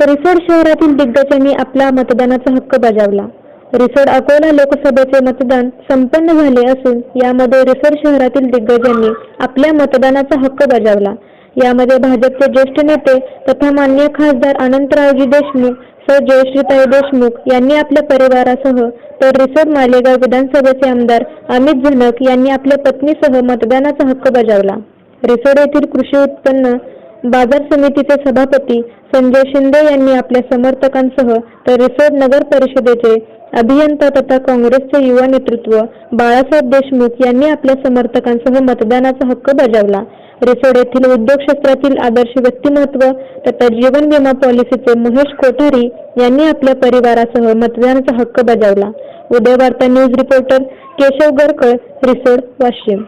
रिसोड शहरातील दिग्गजांनी आपला मतदानाचा हक्क बजावला. रिसोड अकोला लोकसभेचे मतदान संपन्न झाले असून यामध्ये रिसोड शहरातील दिग्गजांनी आपल्या मतदानाचा हक्क बजावला. यामध्ये भाजपचे ज्येष्ठ नेते तथा मान्य खासदार अनंतरावजी देशमुख सर जयश्रीताई देशमुख यांनी आपल्या परिवारासह तर रिसोड मालेगाव विधानसभेचे आमदार अमित झनक यांनी आपल्या पत्नीसह मतदानाचा हक्क बजावला. रिसोड येथील कृषी उत्पन्न बाजार समितीचे सभापती संजय शिंदे यांनी आपल्या समर्थकांसह तर रिसोड नगर परिषदेचे अभियंता तथा काँग्रेसचे युवा नेतृत्व बाळासाहेब देशमुख यांनी आपल्या समर्थकांसह मतदानाचा हक्क बजावला. रिसोड येथील उद्योग क्षेत्रातील आदर्श व्यक्तिमत्व तथा जीवन विमा पॉलिसीचे महेश कोठारी यांनी आपल्या परिवारासह मतदानाचा हक्क बजावला. Uday Varta news reporter Keshav Garkal Risod Washim.